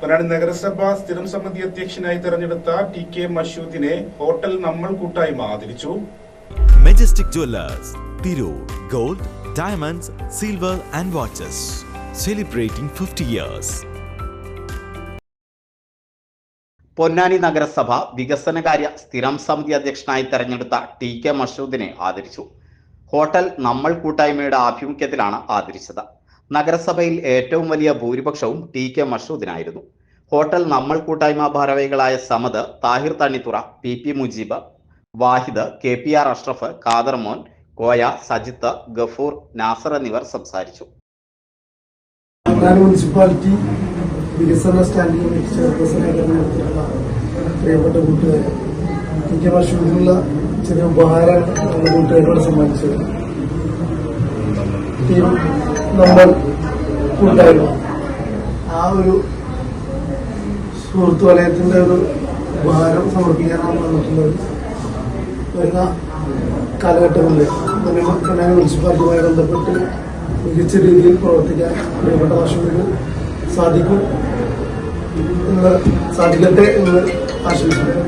പൊന്നാനി നഗരസഭ സ്ഥിരം സമിതി അധ്യക്ഷനായി തെരഞ്ഞെടുത്ത ടി കെ മഷൂദിനെ ഹോട്ടൽ നമ്മൾ കൂട്ടായ്മ ആദരിച്ചു. Majestic jewellers Tirur gold diamonds silver and watches celebrating fifty years Ponnani നഗരസഭ വികസനകാര്യ സ്ഥിരം സമിതി അധ്യക്ഷനായി തെരഞ്ഞെടുത്ത ടി കെ മഷൂദിനെ ആദരിച്ചു. ഹോട്ടൽ നമ്മൾ കൂട്ടായ്മയുടെ ആഭിമുഖ്യത്തിലാണ് ആദരിച്ചത്. നഗരസഭയിൽ ഏറ്റവും വലിയ ഭൂരിപക്ഷവും ടി കെ മഷൂദിനായിരുന്നു. ഹോട്ടൽ നമ്മൾ കൂട്ടായ്മ ഭാരവാഹികളായ Samad Thahir Thannithura P P Mujeeb Wahid K P R Ashraf Khader Mon Koya Sajith Gafoor Nasar എന്നിവർ സംസാരിച്ചു. മുനിസിപ്പാലിറ്റി വികസന സ്റ്റാൻഡിംഗ് കമ്മിറ്റി പ്രിയപ്പെട്ട ഉപഹാരം കൂട്ടുകാരോട് നമ്മൾ ഉണ്ടായിരുന്നു ആ ഒരു സുഹൃത്തു വലയത്തിന്റെ ഒരു ഉപഹാരം സമർപ്പിക്കാനാണ് വന്നിട്ടുള്ളത്. വരുന്ന കാലഘട്ടങ്ങളിൽ പൊന്നാനി മുനിസിപ്പാലിറ്റിയുമായി ബന്ധപ്പെട്ട് മികച്ച രീതിയിൽ പ്രവർത്തിക്കാൻ പ്രിയപ്പെട്ട വർഷങ്ങൾക്ക് സാധിക്കും. സാധിക്കട്ടെ എന്ന് ആശംസിക്കുന്നു.